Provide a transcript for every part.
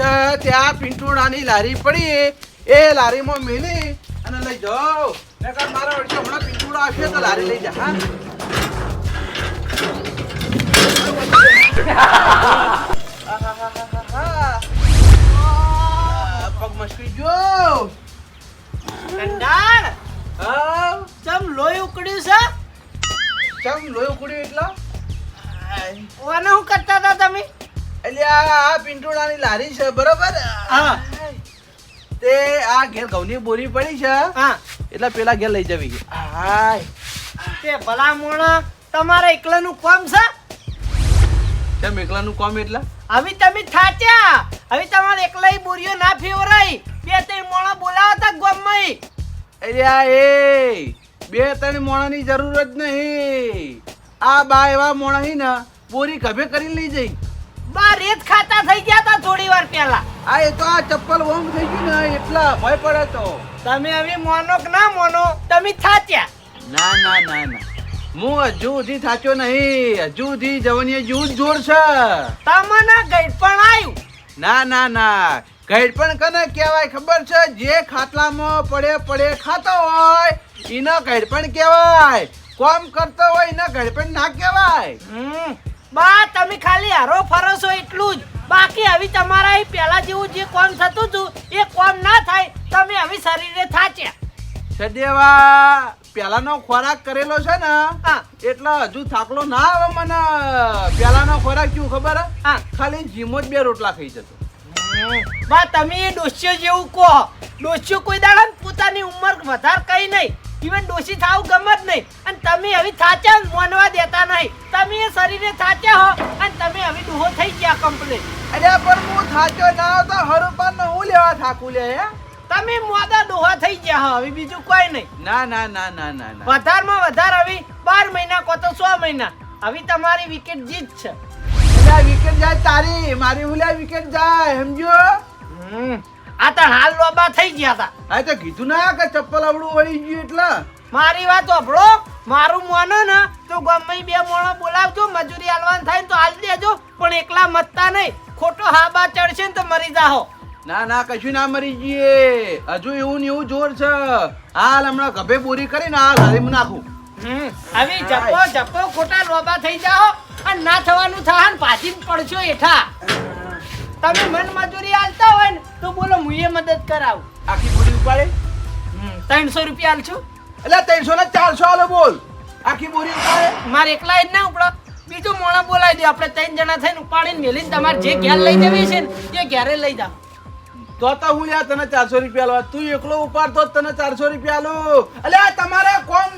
છે ત્યાં પિંટુડાની લારી પડી. એ લારીમાં મેલી અને લઈ જાઓ. નકર મારા વચ્ચે હમણાં પિંટુડા આવશે તો લારી લઈ જા હા? પગ મચકી ગયો. કંડાળ હા? ચમ લોહી ઉકળ્યું છે? ચમ લોહી ઉકળ્યું એટલા? ઓને હું કરતા હતા તમે? એટલે આ આ પિંટુડાની લારી છે બરોબર? હા. તે આ ઘેર ઘઉંની બોરી પડી છે. હા. એટલે પેલા ઘેર લઈ જવી હાય. તે ભલા મોણા તમારે એકલાનું કોમ છે? કેમ એકલાનું કોમ એટલે? હવે તમે થાચ્યા. હવે તમારે એકલાઈ બોરીઓ ના ફેવરાઈ બે ત્રણ મોણા બોલાવતા ગોમમાં. અરે આ એ બે ત્રણ મોણાની જરૂર જ નહીં. આ બા એવા મોણા ને બોરી ગભે કરી લઈ જઈ બા રેત ખાતા થઈ ગયા તા થોડી વાર પહેલા. આ એ તો આ ચપ્પલ વોંગ થઈ ગયું ને એટલા ભય પડે તો. તમે હવે મોનો કે ના મોનો તમે થાચ્યા. ના ના ના ના. હું હજુ સુધી થાચ્યો નહીં. હજુ સુધી જવાની જેવું જ જોર છે. તમને ગઈડ પણ આવ્યું ના ના ના. ગઈડ પણ કને કહેવાય ખબર છે? જે ખાટલામાં પડે પડે ખાતો હોય એના ગઈડ પણ કહેવાય. કોમ કરતો હોય એના ગઈડ પણ ના કહેવાય. હમ. બા તમે ખાલી હારો ફરો છો એટલું જ. બાકી હવે તમારા એ પહેલા જેવું જે કોમ થતું હતું એ કોમ ના થાય તમે હવે શરીરે થાચ્યા. સદેવા પહેલાનો ખોરાક કરેલો છે ને એટલે હજુ થાકલો ના આવે મને. પહેલાનો ખોરાક કેવું ખબર? હા. ખાલી જીમો જ બે રોટલા ખાઈ જતો. બા તમે ડોસ્યો જેવું કહો. ડોસ્યો કોઈ દાડા ને પોતાની ઉંમર વધારે કઈ નહીં. ઇવન દોષી થાવું ગમે જ નહીં. અને તમે હવે થાચા માનવા દેતા નહીં. તમે એ શરીરે થાચા હો અને તમે હવે ડોહો થઈ ગયા કમ્પ્લીટ અરે પણ હું થાચો ના આવતો હરુપાન નો હું લેવા થાકું લે હે? તમે મોદા ડોહા થઈ ગયા હો હવે બીજું કોઈ નહીં. ના ના ના ના ના વધારમાં વધારે હવે બાર મહિના કો તો સો મહિના. હવે તમારી વિકેટ જીત છે. વિકેટ જાય તારી. મારી હુલ્યા વિકેટ જાય સમજો હમ. આ તો હાલ લોબા થઈ ગયા હતા આ તો કીધું ના કે ચપ્પલ આવડું વળી ગયું એટલે. મારી વાત સાંભળો. મારું મોનો ને તો ગમે બે મોણો બોલાવજો મજૂરી આલવાન થાય તો હાલ દેજો. પણ એકલા મતતા નહીં. ખોટો હાબા ચડશે ને તો મરી જાહો. ના ના કશું ના મરી જઈએ. હજુ એવું ને એવું જોર છે. હાલ હમણાં ગભે બોરી કરીને હાલ હરીમ નાખું. આવી જપો જપો ખોટા લોબા થઈ જાઓ અને ના થવાનું થાય ને પાછી પડશો એઠા તમે મન મજૂરી આલતા હોય ને તો બોલો હું એ મદદ કરાવું. આખી બોરી ઉપાડે? ત્રણસો રૂપિયા આલશું એટલે ત્રણસો ને ચારસો આલો બોલ. આખી બોરી ઉપાડે? મારે એકલા જ ના ઉપડો. બીજું મોણા બોલાવી દે આપણે ત્રણ જણા થઈને ઉપાડીને મેલીને તમારે જે ઘેર લઈ જવી છે ને એ ઘેરે લઈ જાઓ. તો તો હું યાર તને ચારસો રૂપિયા આલવા. તું એકલો ઉપાડતો તને ચારસો રૂપિયા આલું. અલ્યા તમારે કોમ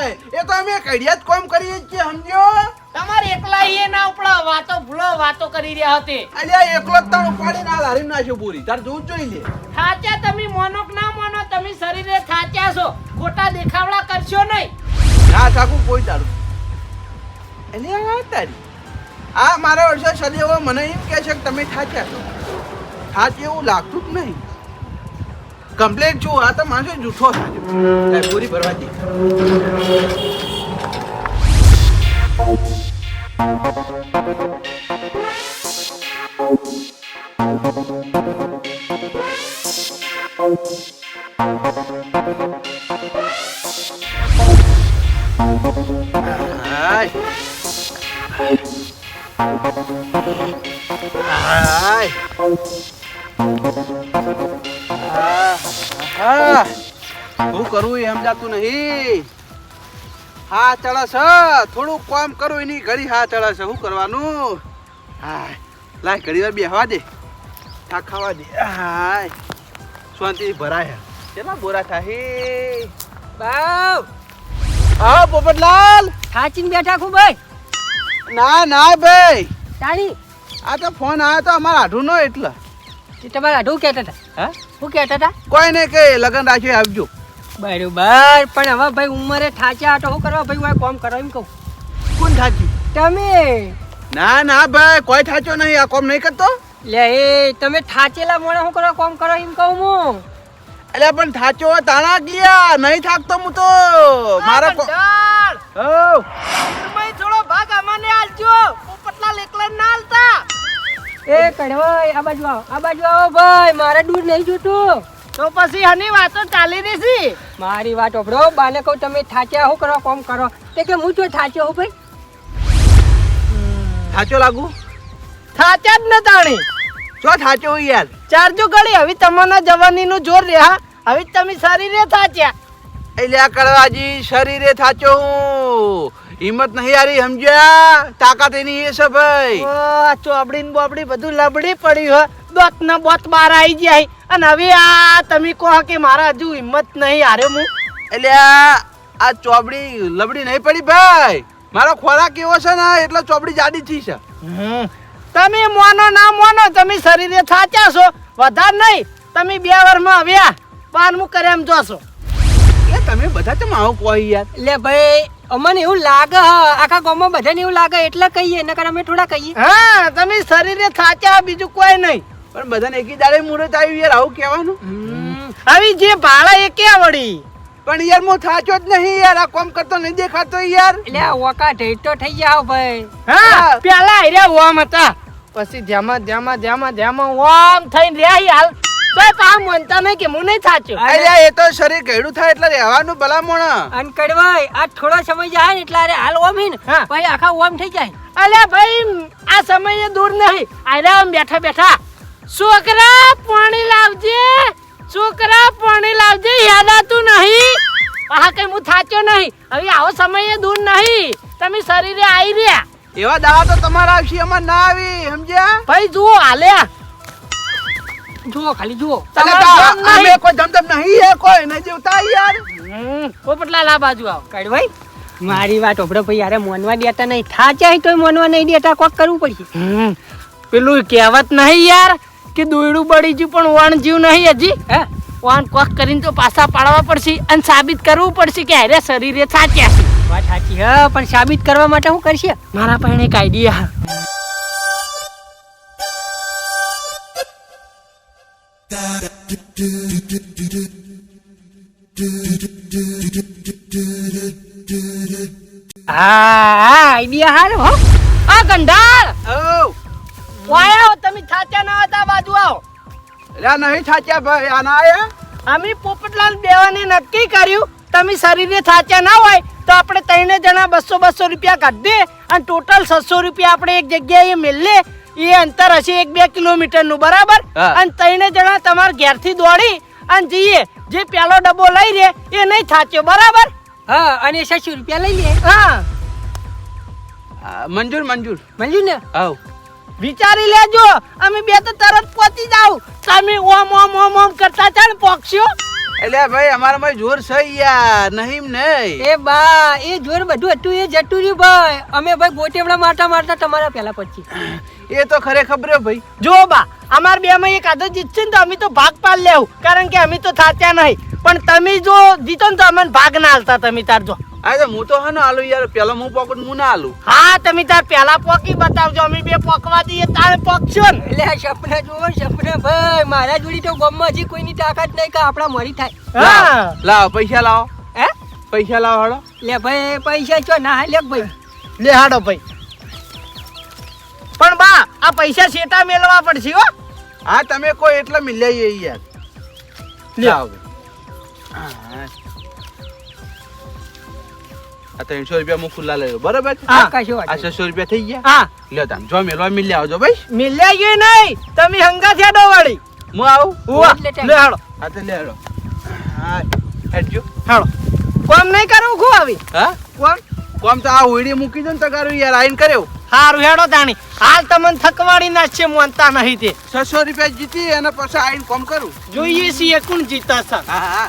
નહીં એ તો અમે કડિયાત કોમ કરીએ છીએ સમજો તમારે એકલા એ ના ઉપડા વાતો ભૂલો વાતો કરી રહ્યા હતી. અલ્યા એકલો જ ઉપાડી ના હરીમ નાખ્યો બોરી તાર જોવું જોઈ લે. થાચા તમે મોનો કે ના મોનો તમે શરીરે થાચા છો. ખોટા દેખાવડા કરશો નહીં. ના કાકુ કોઈ તારું અલ્યા આ તારી. આ મારા વર્ષે સદેવો મને એમ કહે છે કે તમે થાચ્યા છો. થાચ એવું લાગતું જ નહીં. કમ્પ્લેટ છું આ તો માણસો જૂઠો છે પૂરી ભરવાથી Ai. Ai. કરવું એ સમજાતું નહીં. હા ચડે છે થોડું કામ કરું એની ઘડી હા ચડે છે શું કરવાનું? હા લાય ઘડી વાર બેહવા દે. હા ખાવા દે. હાય. શાંતિ ભરાય. કેટલા બોરા થાય બાવ. હા પોપટલાલ. થાચીને બેઠા ખૂબ ભાઈ. ના ના ભાઈ. તાણી. આ તો ફોન આવ્યો તો અમારા આઢું નો એટલે. તમારે આઢું કહેતા હતા? હા? શું કહેતા હતા? કોઈ નહીં કે લગન રાખ્યો આવજો. બરોબર પણ હવે ભાઈ ઉંમરે થાચ્યા તો શું કરવા ભાઈ હું કોમ કરો એમ કહું. કોણ થાચ્યું? તમે? ના ના ભાઈ કોઈ થાચો નહીં આ કોમ નહીં કરતો. લે એ તમે થાચેલા મોણે શું કરો કોમ કરો એમ કહું હું. એટલે પણ થાચો તાણા ગયા નહીં થાકતો હું તો. મારા કો ભાઈ થોડો ભાગ અમને આલજો પોપટલાલ લેકલા ના આલતા એ કડવાઈ આ બાજુ આવો આ બાજુ આવો ભાઈ મારે દૂર નહીં જોતું. તો પછી આની વાતો ચાલી રહી છે મારી વાત ઓપડો બાને કહું તમે થાચ્યા શું કરો કોમ કરો? તે કે હું તો થાચ્યો હું ભાઈ? થાચો લાગુ? થાચ્યા જ ન તાણી. જો થાચો હોય યાર? ચારજો ગળી હવે તમારા જવાનીનું જોર રહ્યા હવે તમે શરીરે થાચ્યા. એટલે આ કરવાજી શરીરે થાચો હું. હિંમત નહીં આરી સમજ્યા? તાકાત એની એ છે ભાઈ. ઓ, આ ચોબડી ને બોબડી બધું લબડી પડ્યું હે. દોત ને બોત બાર આવી જાય. અને હવે આ તમે કહો કે મારા હજુ હિંમત નહીં હારે હું. એટલે આ આ ચોપડી લબડી નહીં પડી ભાઈ. મારો ખોરાક એવો છે ને એટલે ચોપડી જાડી થઈ છે. તમે મોનો ના મોનો તમે શરીરે સાચા છો. વધારે નહીં. તમે બે વર્ષમાં આવ્યા બારમું કરે એમ જોશો. એટલે તમે બધા ચમ આવું કહો યાર? એટલે ભાઈ અમને એવું લાગે હ, આખા ગામમાં બધાને એવું લાગે એટલે કહીએ નકર અમે થોડા કહીએ. હા તમે શરીરે સાચા બીજું કોઈ નહીં. પણ બધાને એકી દાડે મુહૂર્ત આવ્યું યાર આવું કહેવાનું? આવી જે ભાડા એ ક્યાં વળી પણ યાર હું થાચો જ નહીં યાર આ કોમ કરતો નહીં દેખાતો યાર. એટલે ઓકા તો થઈ જાવ ભાઈ. હા. પેલા આર્યા ઓમ હતા. પછી ધ્યામાં ધ્યામાં ધ્યામાં ધ્યામાં ઓમ. થઈને રહ્યા હાલ. તોય કામ મનતા નહીં કે હું નહીં થાચો. અરે. એ તો શરીર કેડું થાય એટલે રહેવાનું ભલામણ. અન કડવાય આ થોડો સમય જાય ને એટલે અરે હાલ ઓમ હે ને ભાઈ આખા ઓમ થઈ જાય. અલ્યા ભાઈ આ સમયે દૂર નહીં. આમ બેઠા બેઠા. છોકરા પાણી લાવજે. છોકરા પાણી લાવજે. યાદાતું નહીં. હા કઈ હું થાક્યો નહીં. હવે આવો સમયે દૂર નહીં. તમે શરીરે આવી રહ્યા. એવા દાવા તો તમારા આવશે અમાર ના આવી સમજ્યા? ભાઈ જુઓ હાલ્યા જુઓ ખાલી જુઓ. અમે કોઈ ધમધમ નહીં હે કોઈ? નહીં જીવતા યાર. પોપટલા લા બાજુ આવ. કાઢ ભાઈ. મારી વાત ઓબડો ભાઈ યાર મોનવા દેતા નહીં. થાચ્યા તો મોનવા નહીં દેતા કોક કરવું પડશે. પેલું કહેવત નહીં યાર. કે દોયડું બળી ગયું પણ વણ જીવ નહીં હજી હે? વણ કોક કરીને તો પાછા પાડવા પડશે અને સાબિત કરવું પડશે કે અરે શરીરે સાચ્યા છે. વાત સાચી હ પણ સાબિત કરવા માટે હું કરશે? મારા પાસે એક આઈડિયા હા હા આઈડિયા હારો હો. આ ગંડાળ ઓ વાયા તમે થાચા ના હતા બાજુ આવો. એટલે નહીં થાચ્યા ભાઈ આના આયા? અમે પોપટલાલ બેવાને નક્કી કર્યું તમે શરીરે થાચા ના હોય તો આપણે ત્રણે જણા બસો બસો રૂપિયા કાઢીએ અને ટોટલ છસો રૂપિયા આપણે એક જગ્યાએ મેલે એ અંતર હશે એક બે કિલોમીટરનું બરાબર? હા. અને ત્રણે જણા તમારા ઘેરથી દોડી અને જઈએ. જે પેલો ડબ્બો લઈ રે એ નહીં થાચ્યો બરાબર? હા અને છસો રૂપિયા લઈ લે. હા મંજૂર મંજૂર. મંજૂર ને? આવ. વિચારી લેજો. અમે બે તો તરત પહોંચી જાવ તમે ઓમ ઓમ ઓમ ઓમ કરતા છે ને પક્ષીઓ એટલે ભાઈ અમારામાં જોર છે યાર નહીં નહીં. એ બા એ જોર બધું હતું એ જતું રહ્યું ભાઈ. અમે ભાઈ ગોટેવડા મારતા મારતા તમારા પેલા પછી એ તો ખરે ખબર ભાઈ. જો બા અમાર બે માં એક આદત જીતશે ને તો અમે તો ભાગ પાડ લેવું. કારણ કે અમે તો થાચ્યા નહીં. પણ તમે જો જીતો ને તો અમને ભાગ ના હાલતા તમે તાર જો. તો હું તો હા આલુ યાર પેલા હું પોકું હું ના આલુ. હા તમે તાર પેલા પોકી બતાવજો અમે બે પોકવા દઈએ તારે પોકશો ને. એટલે આ સપના જુઓ સપના ભાઈ મારા જોડી તો ગામમાં હજી કોઈની તાકાત નહીં કે આપણા મરી થાય. હા. લાવો પૈસા લાવો. હે? પૈસા લાવો હાડો લે ભાઈ પૈસા છો? ના લે ભાઈ. લે હાડો ભાઈ. પણ બા આ પૈસા શેટા મેળવા પડશે હો? હા તમે કોઈ એટલે મિલ્યા યાર. લાવો. હા, હા. આ ત્રણસો રૂપિયા હું ખુલ્લા લઈ બરાબર? આ છસો રૂપિયા થઈ ગયા? હા. લ્યો તમે જો મેલવા મિલ્યા આવજો ભાઈ. મિલ્યા ગયું નહીં. તમે હંગા થયા વાળી હું આવું? ઉવા લે હાડો હા તો લે હાડો હા હેડજો. હાડો કોમ નહીં કરું? ખો આવી? હા? કોમ? કોમ તો આ ઉડી મૂકી દો ને તગારું યાર આઈન કર્યો હારું હેડો તાણી. હાલ તમને થકવાડી નાખશે મોનતા નહીં તે. છસો રૂપિયા જીતી અને પછી આઈન કોમ કરું. જોઈએ છીએ કોણ જીતા છે હા હા.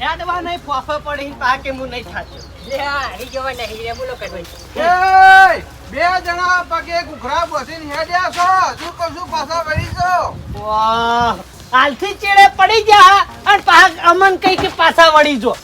હેડવા નહીં ફોફે પડી પાકે હું નહીં થાચ્યો લે હરી જવા નહીં રે બોલો કરવાય બે જણા પગે ઘુઘરા બસીને હેડ્યા છો. શું કહું પાછા વળી છો વાહ હાલથી ચેડે પડી જા અને પાક અમન કઈ કે પાછા વળી જો.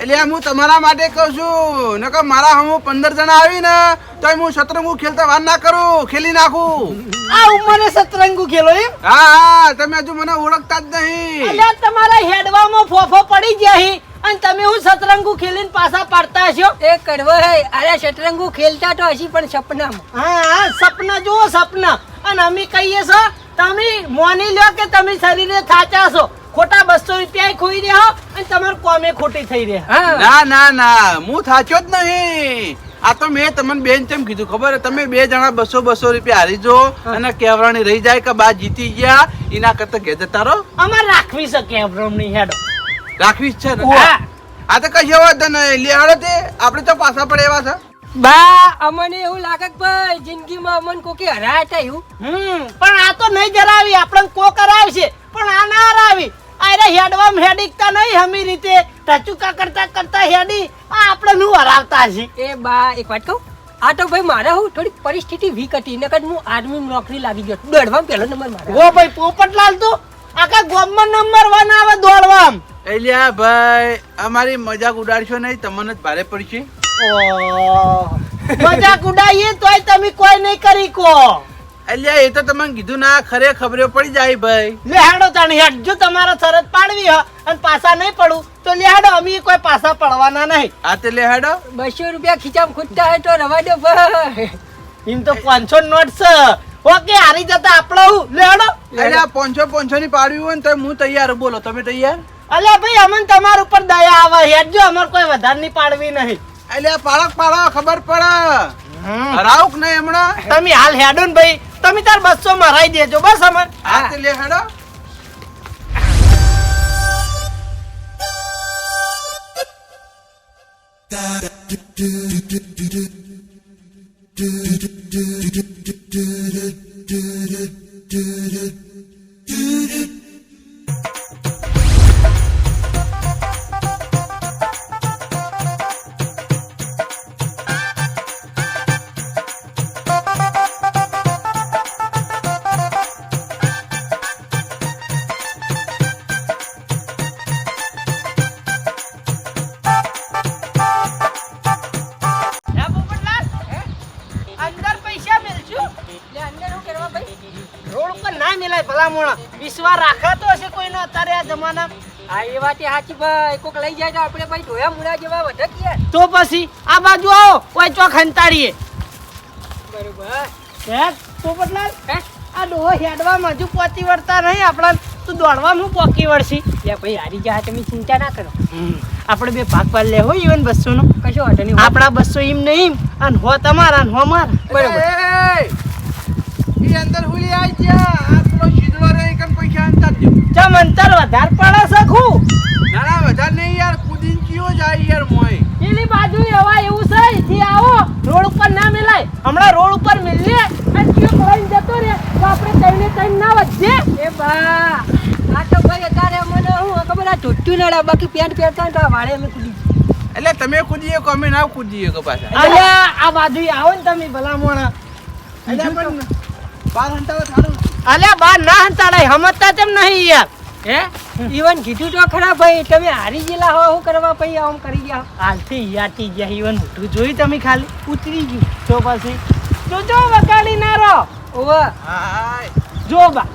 એટલે હું તમારા માટે કહું છું નકર મારા હું પંદર જણા આવી ને તો હું શતરંગુ ખેલતા વાર ના કરું ખેલી નાખું. આ ઉંમરે શતરંગુ ખેલો એમ? હા હા તમે હજુ મને ઓળખતા જ નહીં. એટલે તમારા હેડવામાં ફોફો પડી ગયા હી અને તમે હું સતરંગુ ખેલીને પાછા પાડતા હશો? એ કડવાઈ અરે શતરંગુ ખેલતા તો હજી પણ સપનામાં. હા હા સપના જુઓ સપના. અને અમે કહીએ છો તમે મોની લ્યો કે તમે શરીરે થાચા છો. ખોટા બસો રૂપિયા ખોઈ રહ્યા અને તમારું કોમે ખોટી થઈ રહ્યા. હા. ના ના ના હું થાચ્યો જ નહીં. આ તો મેં તમને બેન તેમ કીધું ખબર તમે બે જણા બસો બસો રૂપિયા હારી જો અને કેવરાણી રહી જાય કે બા જીતી ગયા એના કરતા ઘેર જતા રહો. અમારે રાખવી છે કેવરાણી હેડો. રાખવી જ છે ને. આ તો કશો વાંધો નહીં. લેહાડો તે. આપણે તો પાછા પડે એવા છે. બા અમને એવું લાગે કે ભાઈ જિંદગીમાં અમને કોકી હરાય હતા એવું. હમ પણ આ તો નહીં જરાવી આપણને કોક હરાવશે. પણ આ ના હરાવી. અરે હેડવામ હેડીકતા નહીં હમી રીતે. ટચુકા કરતા કરતા હેડી આ આપણે નું હરાવતા છે એ બા એક વાત કહું. આ તો ભાઈ મારે હું થોડી પરિસ્થિતિ વીક હતી નકર હું આર્મી નોકરી લાગી ગયો. દોડવામ પહેલો નંબર મારે. ઓ ભાઈ પોપટલાલ તો આખા ગોમમાં નંબર વન આવે દોડવામ. એલિયા ભાઈ અમારી મજાક ઉડાડશો નહીં તમને જ ભારે પડશે. મજાક ઉડાઈએ તોય તમે કોઈ નહીં કરી કો. એટલે એ તો તમને કીધું ના ખરે ખબરે પડી જાય ભાઈ. લેહાડો તાણી હેડ જો તમારે શરત પાડવી હ અને પાસા નહીં પડું તો લેહાડો અમે કોઈ પાછા પડવાના નહીં. આ તે લેહાડો? બસો રૂપિયા ખીચામ ખૂટતા હોય તો રવા દો ભાઈ. એમ તો પાંચસો નોટ છે ઓકે હારી જતા આપણો હું લેહાડો. અલ્યા પાંચસો પાંચસો ની પાડવી હોય ને તો હું તૈયાર બોલો તમે તૈયાર? અલ્યા ભાઈ અમને તમારા ઉપર દયા આવે હેડ જો અમારે કોઈ વધારે ની પાડવી નહીં. અલ્યા પાળક પાડો ખબર પડે. હરાવક નહીં હમણાં. તમે હાલ હેડો ને ભાઈ. તમે તાર બસો માં હરાઈ દેજો બસ અમર. આ તે લેહાડો સાચી ભાઈ કોક લઈ જાય તો આપણે ભાઈ મુડા જેવા વધકીએ તો પછી આ બાજુ આવો કોઈ ચો ખંતાડીએ બરોબર હે પોપટલાલ હે આ ડોહો હેડવામાં હજુ પહોંચી વળતા નહીં આપણા તું દોડવા હું પોકી વળશી યા ભાઈ હારી જા તમે ચિંતા ના કરો આપણે બે ભાગ પર લેવો ઇવન ઈવન બસો નો કશો વાંધો નહીં આપણા બસો એમ નહીં અને હો તમારા અને હો મારા બરોબર. એ, અંદર હુલી આઈ ગયા દો. ચમ અંતર વધારે પડે શકું ના ના વધારે નહીં યાર કુદીન કયો જાય યાર મોય પેલી બાજુ હવા એવું છે અહીંથી આવો રોડ ઉપર ના મિલાય. હમણાં રોડ ઉપર મિલીએ અને કયો ભરાઈને જતો રે તો આપણે તઈને તઈને ના વધીએ. એ બા. આ તો ભાઈ અત્યારે મને હું ખબર આ ધોતું નડા બાકી પેન્ટ પહેરતા તો વાળે અમે કુદી એટલે તમે કૂદીએ કે અમે ના કૂદીએ કે પાછા? અલ્યા આ બાજુ આવો ને તમે ભલા મોણા એટલે પણ બાર હંતાવા થારું અલ્યા બા ના હંતાડાય હમજતા તેમ નહીં યાર. હે? ઈવન કીધું તો ખરા ભાઈ તમે હારી ગયેલા હો શું કરવા ભાઈ આમ કરી ગયા હાલથી યાટી ગયા ઈવન મોટું જોયું તમે ખાલી? ઉતરી ગયું. તો પછી. જો જો વકાળી ના રહો ઓવે. હાય. જો બા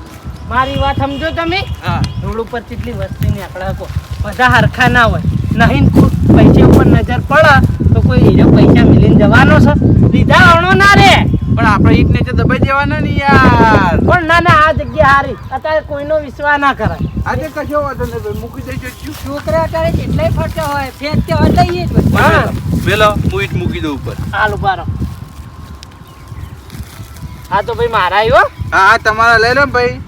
મારી વાત સમજો તમે. હા. રોડ ઉપર કેટલી વસ્તી ને આકડા કો બધા હરખા ના હોય. નહીં પૈસા ઉપર નજર પડે તો કોઈ હીરો પૈસા મિલીને જવાનો છે. લીધા અણો ના રે. પણ આપણે ઈટ નીચે દબાઈ દેવાના ને યાર. પણ ના ના આ જગ્યા હારી. અત્યારે કોઈનો વિશ્વાસ ના કરાય. આજે કશો વાંધો નહીં ભાઈ? મૂકી દેજો છોકરા અત્યારે જેટલાય ફરતા હોય ફેંકતા હોય લઈએ જ હા. પેલો હું ઈટ મૂકી દઉં ઉપર. હાલ ઊભા હા તો ભાઈ મારા આવ્યો? હા હા તમારા લઈ લો ભાઈ.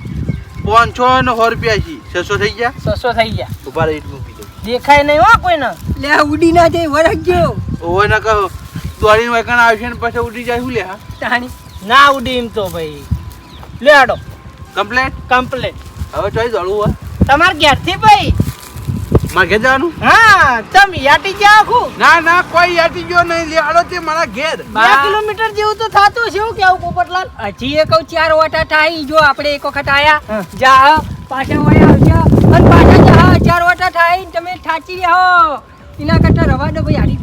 પાંચસો ને સો રૂપિયા છે. છસો થઈ ગયા? સસો થઈ ગયા. ઊભા ઈટ મૂકી દઉં. દેખાય નહીં હો કોઈને. લે ઉડી ના જાય વરખ ગયો. ઓય ના કહો. દોડીને વેકણ આવશે ને પછી ઉડી જાય શું લે હા? તાણી. ના ઉડી એમ તો ભાઈ. લે આડો. કમ્પ્લેટ કમ્પ્લેટ હવે ચોઈ દોડવું હોય તમારે ઘેરથી ભાઈ? મારે ઘેર જવાનું? હા તમે યાટી જાઓ આખું ના ના કોઈ યાટી ગયો નહીં. લેહાડો તે મારા ઘેર. બે કિલોમીટર જેવું તો થતું છે એવું કેવું પોપટલાલ હજી એ કહું ચાર વાટા થાય જો આપણે એક વખત આયા હા. જા પાછા વળ્યા આવજો. અને પાછા જા ચાર વાટા થાય તમે થાચી હો. એના કરતા રવા દો ભાઈ હારી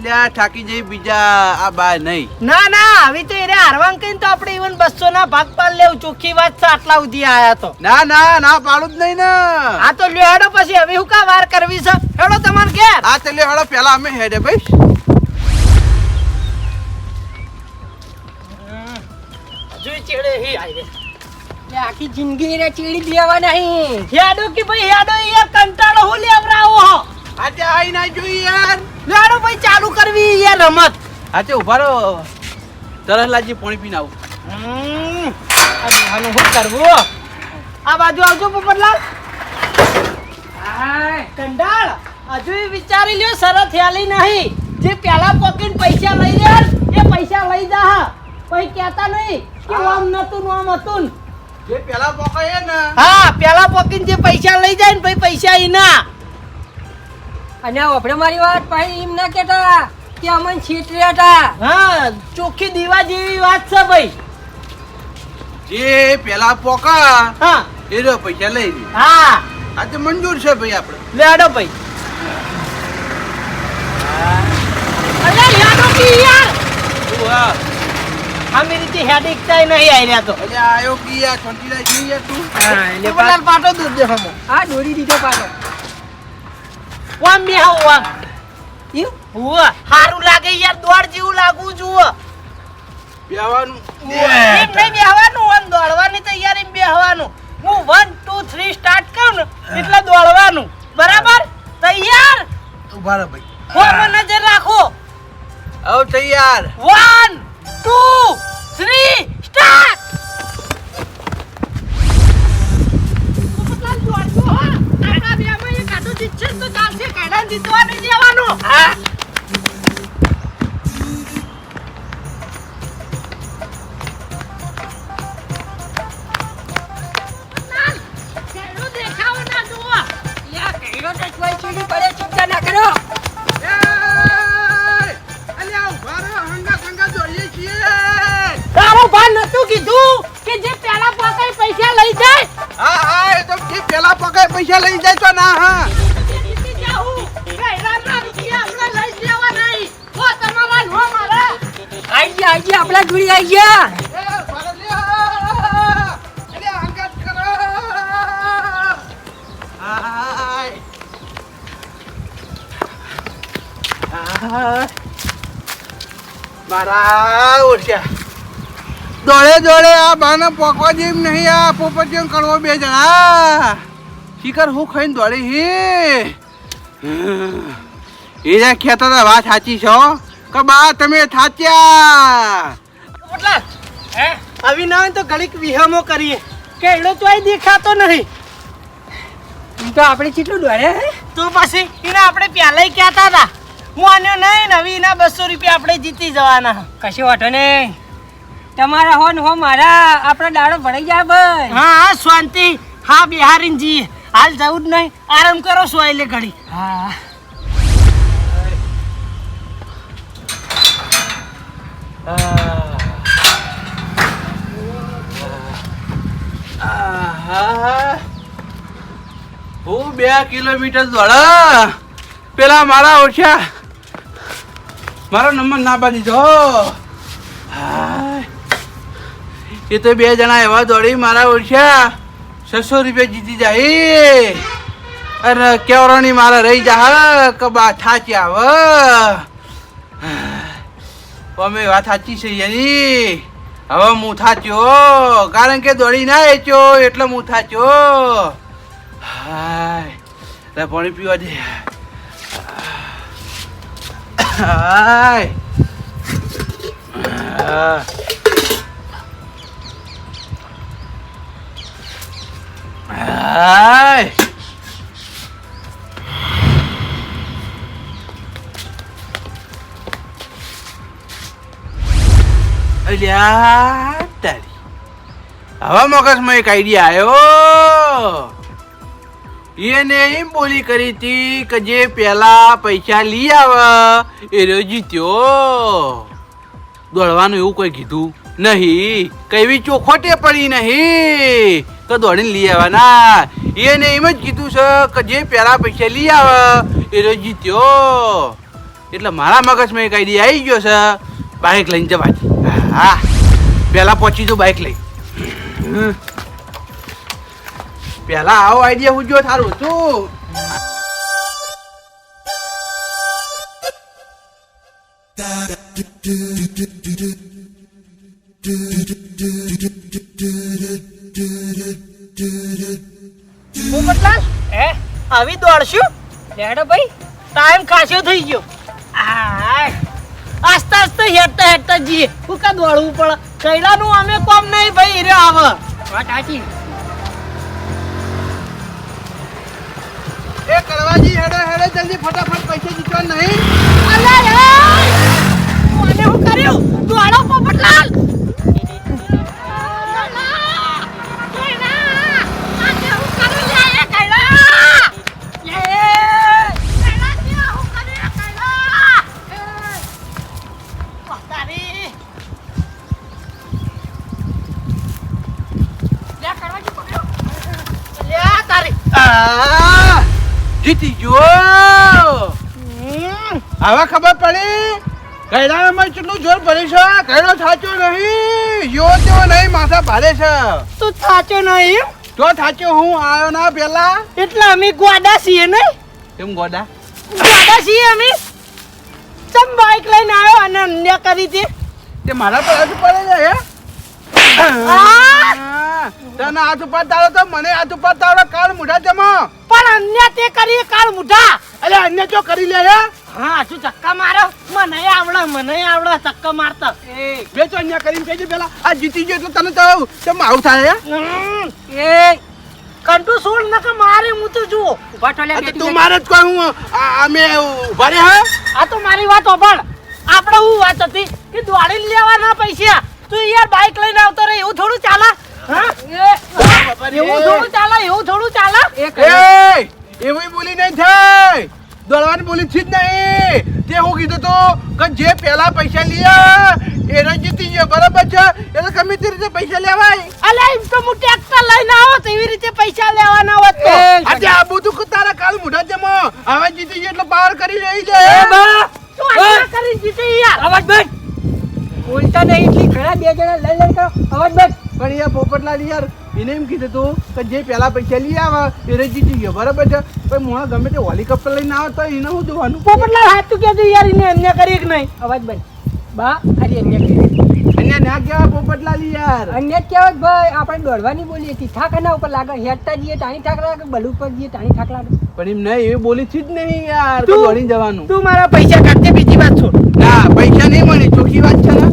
એટલે આ થાકી જઈ બીજા આ બા નહીં. ના ના આવી તો એને હારવાન કહીને તો આપણે ઇવન બસો ના ભાગ પાડ લેવું. ચોખ્ખી વાત છે આટલા સુધી આયા તો. ના ના ના પાડું જ નહીં ને. આ તો લ્યો હેડો પછી હવે હું કા વાર કરવી છે? હેડો તમારે ઘેર. આ તો લ્યો હેડો પેલા અમે હેડે ભાઈ. જોઈ ચેડે હી આઈ આખી જિંદગી ને ચીડી દેવા નહીં હેડો કે ભાઈ હેડો યાર કંટાળો હું લેવરાવો હો. આજે આઈ ના જોઈ યાર. હેડો ભાઈ ચાલુ કરવી એ રમત. આજે ઊભા રહો. તરસ લાજી પાણી પીને આવું. હમ, આ શું કરવું આ બાજુ આવજો પોપટલાલ. કંડાળ હજુ વિચારી લ્યો સરસ હેલી નહીં. જે પેલા પોકીને પૈસા લઈ લે એ પૈસા લઈ જા. પછી કહેતા નહીં કે હા. આમ નતું આમ હતું. જે પેલા પોકાય ને. હા પેલા પોકીને જે પૈસા લઈ જાય ને પછી પૈસા એના અને આપણે મારી વાત પછી એમ ના કેતા કે અમન છીતર્યા હતા. હા ચોખ્ખી દીવા જેવી વાત છે ભાઈ. જે પેલા પોકા હા. એ રહ્યો પૈસા લઈ લે હા. આજે મંજૂર છે ભાઈ આપણે લેડો ભાઈ. અરે યાદો કી યાર? શું હા આમી રીતે હેડ એકતાય નહીં આઈ રહ્યા તો. અરે આયો કી યાર? છોટી તું. પોપટલાલ પાટો દૂધ દે હમો હા દોરી દીધો પાછો. વામ બે હાવ વામ. ઈવ? હુઆ હારું લાગે યાર દોડ જેવું લાગવું જુઓ. બેવાનું એમ નહીં બેહવાનું આમ દોડવાની તૈયારી બેહવાનું. હું વન ટુ થ્રી સ્ટાર્ટ કરું ને એટલે દોડવાનું. બરાબર? તૈયાર? ઊભા રહો ભાઈ. ફોર્મ નજર રાખો. આવ તૈયાર. વન ટુ થ્રી સ્ટાર્ટ હા? આ બાને પોકવા જેમ નહીં આ પોપટીઓ કરવો બે જણા. શિખર હું ખાઈને દોડી હે. એ ખેતા હતા વાત સાચી છો કે બા તમે થાચ્યા. પોપટલાલ, આવી ના હોય તો ઘડીક વિહમો કરીએ. કે એનો તો અહીં દેખાતો નહીં. તો આપણે કેટલું દોડ્યા હે? તો પછી એને આપણે પહેલાંય કહેતા હતા. હું આને નહીં નવી હવે એના બસો રૂપિયા આપણે જીતી જવાના. કશું વાંધો નહીં. તમારા હો ને હો મારા આપણા દાડો ભરાઈ જાય ભાઈ હા હા શાંતિ. હા બિહારીનજી હાલ જવું જ નહીં. આરામ કરો સોયલે ઘડી. હા. આહા. હું બે કિલોમીટર દોડા પેલા મારા ઓછા મારો નંબર ના પાડી જો. એ તો બે જણા એવા દોડી મારા ઓછા છસો રૂપિયા જીતી જાય. અરે કેવરણી મારા રહી જા. કે બા થાચી આવ. અમે વાત સાચી છે યની હવે હું થાચ્યો કારણ કે દોડી ના એચ્યો એટલે હું થાચ્યો હાય. પાણી પીવા દે. હાય. હાય અલ્યા તારી. હવે મગજમાં એક આઈડિયા આવ્યો એને એમ બોલી કરી હતી કે જે પેલા પૈસા લઈ આવે, એ જીત્યો. દોડવાનું એવું કોઈ કીધું? નહીં, કઈ ચોખોટે પડી નહીં. તો દોડીને લઈ આવવાના. એને એમ જ કીધું છે કે જે પહેલા પૈસા લઈ આવે, એ તો જીત્યો. એટલે મારા મગજમાં એક આઈડિયા આવી ગયો છે બાઇક લઈને જવા. હા, પહેલાં પહોંચી જો બાઇક લઈ. પહેલાં આવો આઈડિયા હું જો થારું હતું. પોપટલાલ હે? આવી દોડશું? લેડો ભાઈ. ટાઈમ ખાસો થઈ ગયો. આસ્તે આસ્તે હેડતા હેડતા જઈએ. હું કા દોડવું પડે? કૈલાનું અમે કોમ નહીં ભાઈ રે આવે. વાત સાચી. એ કરવાજી હેડે હેડે જલ્દી ફટાફટ પૈસા જીતવા નહીં. અલે યાર! મને હું કર્યું? દોડો પોપટલાલ આ, જીતી ગયો! હવે ખબર પડી? ગયડામાં કેટલું જોર ભરે છે? ગયડો થાચો નહીં. યો તેવો નહીં માથા ભારે છે. તું થાચો નહીં? તો થાચો હું આવ્યો ના પેલા? એટલે અમે ગોડા છીએ નહીં કેમ ગોડા? ગોડા છીએ અમે. ચમ બાઈક લઈને આવ્યો અને અન્ય કરી હતી તે મારા પર હાથ પડે છે હે. આ! તને હાથ ઉપર તારો તો મને હાથ ઉપર તારો કાળ મુઢા જમો પણ અન્ય તે કરી કાળ મુઢા. એટલે અન્ય જો કરી લે હે? હા શું ચક્કા મારો? મને આવડે મને આવડે ચક્કા મારતા. એ બે તો અન્ય કરીને કહેજે પેલા. આ જીતી ગયો એટલે તને તો તેમ આવું થાય હે? એ કંટુ સોળ નકે મારે હું તો જુઓ. ઊભા ટોલે તો તું મારે જ કહું હું અમે ઊભા રે હે? આ તો મારી વાત હોભળ. આપણે હું વાત હતી કે દોડી લેવાના પૈસા. તું યાર બાઈક લઈને આવતો રહે એવું થોડું ચાલે? એવું થોડું ચાલે એવું થોડું ચાલે? એવી બોલી નહીં થાય. દોડવાની બોલી છે જ નહીં. તે હું કીધું તો કે જે પેલા પૈસા લીયા એને જીતી ગયો બરાબર છે? એટલે ગમે તે રીતે પૈસા લેવાય. અલે એમ તો હું ટ્રેક્ટર લઈને આવો તો એવી રીતે પૈસા લેવાના હોત તો. આજે આ બધું તારા કાલ મુઢા જમો હવે જીતી ગયો એટલે પાર કરી રહી છે. એ બા! જીતી યાર અવાજ બંધ બોલતા નહીં એટલી ઘણા બે જણા લઈ લઈ કરો અવાજ બંધ પણ યાર પોપટલાલ યાર એને એમ કીધું તું કે જે પેલા પૈસા લઈ આવે એને જીતી ગયો બરાબર છે? પણ હું ગમે તે હેલિકોપ્ટર લઈને આવે તો એને હું જોવાનું? પોપટલાલ હાથ કહેતું યાર એને અન્ય કરી કે નહીં. અવાજ ભાઈ બા ખાલી અન્ય કહેવાય. અન્ય ના કહેવાય પોપટલાલ યાર. અન્ય કહેવાય ભાઈ. આપણે દોડવાની બોલીએ. છીએ ઠાકરના ઉપર લાગે. હેઠતા જઈએ તાણી ઠાકરા લાગે બલુ પર જઈએ તાણી ઠાકરા લાગે. પણ એમ નહીં એવી બોલી છે જ નહીં યાર તું- દોડી જવાનું. તું મારા પૈસા કાઢતે બીજી વાત છોડ. ના પૈસા નહીં મળે ચોખ્ખી વાત છે ને?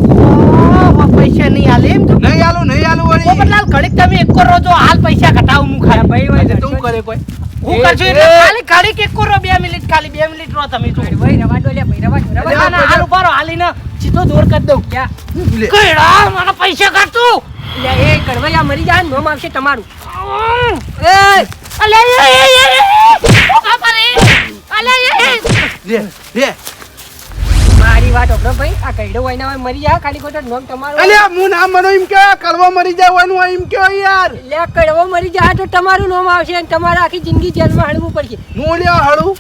નહીં હાલે એમ તું નહીં આલું નહીં આલું વળી પોપટલાલ ઘડીક તમે એક કરો હાલ પૈસા ઘટાવું હું ભાઈ ભાઈ તું કરે કોઈ હું એ, એટલે ખાલી ઘડીક એક કરો બે મિનિટ ખાલી બે મિનિટ રહો તમે જો ભાઈ રવા લે ભાઈ રવા રવા ના, હાલ ઊભા હાલીને સીધો દોર કરી દઉં ક્યાં. મને પૈસા કાઢતું લે એ કડવૈયા મરી જાય ને નોમ આવશે તમારું એ અલે એ એ એ એ ઊભા પરે અલે એ એ લે લે વાત ઓપરો ભાઈ આ કઈડો હોય ના હોય મરી જાય ખાલી ખોટો નોમ તમારો. અલે હું ના મરો એમ કે કડવો મરી જવાનું હોય એમ કે યાર. લે કડવો મરી જાય તો તમારું નામ આવશે અને તમારે આખી જિંદગી જેલમાં હળવું પડશે. હું લ્યો હળું.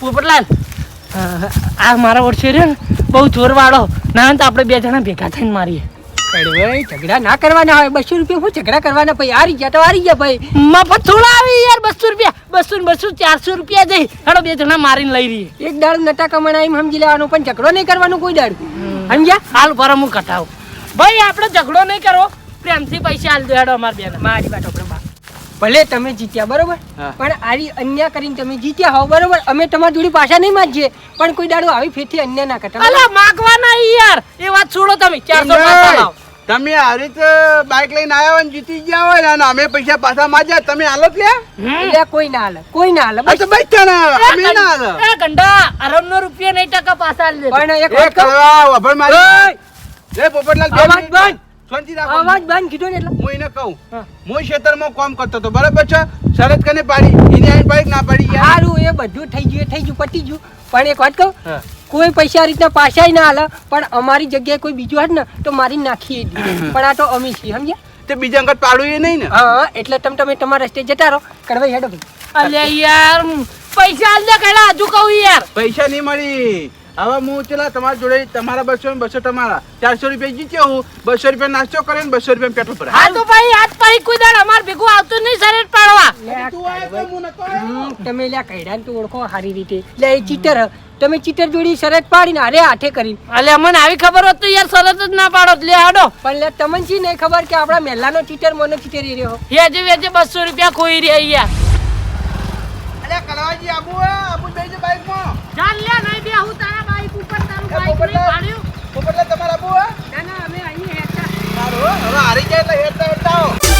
પોપટલાલ આ મારા વર્ષે રે ને બહુ જોરવાળો. ના તો આપણે બે જણા ભેગા થઈને મારીએ. કડવાઈ ઝઘડા ના કરવાના હોય બસો રૂપિયા હું ઝઘડા કરવાના ભાઈ? હારી ગયા તો હારી ગયા ભાઈ. મફત થોડા આવી યાર બસો રૂપિયા. બસો ને બસો ચારસો રૂપિયા જઈ હેડો બે જણા મારીને લઈ રહીએ. એક દાડ નટા કમાણા એમ સમજી લેવાનું પણ ઝઘડો નહીં કરવાનો કોઈ દાડ. સમજ્યા? હાલ પર હું કટાવું ભાઈ આપણે ઝઘડો નહીં કરવો પ્રેમથી પૈસા હાલ દો હેડો અમાર બેન. મારી ઓપરો ભલે તમે જીત્યા બરોબર? પણ આરી અન્યા કરીને તમે જીત્યા હોવ બરોબર? અમે તમારી જોડી પાછા નહીં માંગીએ. પણ કોઈ દાડો આવી ફેરથી અન્યા ના કરતા. માગવાના યાર. એ વાત છોડો તમે. ચારસો પાછા લાવો તમે આ રીતે બાઇક લઈને આવ્યા હોય ને જીતી ગયા હોય ને અને અમે પૈસા પાછા માજ્યા તમે હાલો ત્યાં કોઈ ના હાલે કોઈ ના હાલે આ બસ. બેઠા ના અમે ના હાલો. એ ગંડા અરબનો રૂપિયા નહીં ટકા પાછા લે પણ એક વાત કરવા વભળ મારી! લે પોપટલાલ બે અવાજ બંધ. શાંતિ રાખો. અવાજ બંધ કીધો ને એટલે. હું એને કહું. મોય હું ખેતરમાં કામ કરતો હતો બરાબર છે? શરત કને પાડી. એને આઈ બાઈક ના પાડી સારું એ બધું થઈ ગયું એ થઈ ગયું પતી ગયું. પણ એક વાત કહું. કોઈ પૈસા આ રીતના પાછા ના હાલે પણ અમારી જગ્યાએ કોઈ બીજું હોત ને તો મારી નાખી પણ આ તો અમી છીએ સમજ્યા? તે બીજા અંગત પાડું એ નહીં ને? હા એટલે તમે તમે તમારા રસ્તે જતા રહો. કડવાઈ હેડો ભાઈ. અલ્યા યાર પૈસા આલ દે હજુ કહું યાર. પૈસા નહીં મળી. હવે હું ચલા તમારા જોડે તમારા બસો બસો તમારા ચારસો રૂપિયા જીત્યો હું. બસો રૂપિયા નાસ્તો કરે ને બસો રૂપિયા પેટ્રોલ પર હા તો ભાઈ આજ પાઈ કોઈ દાડ અમાર ભેગું આવતું નહીં શરીર પાડવા. તમે લ્યા કૈડાને તું ઓળખો સારી રીતે. લે ચીટર. તમે ચીટર જોડી શરત પાડીને અરે આઠે કરી અલે અમને આવી ખબર હોત તો યાર સરત જ ના પાડો લે આડો પણ લે તમને શી નહીં ખબર કે આપણા મહેલાનો ચીટર મને ચીટર એ રહ્યો વેચે વેચે બસો રૂપિયા ખોઈ રહ્યા યાર. અલે કલવાજી આબુ આબુ આબુ બાઈક બાઈકમાં ચાલ લે નહીં બે હું તારા બાઈક ઉપર તારું બાઈક નહીં. પાડ્યું. પોપટલાલ તમારા આબુ ના ના અમે અહીં હેતા સારું હવે હારી જાય તો હેતા હેડતા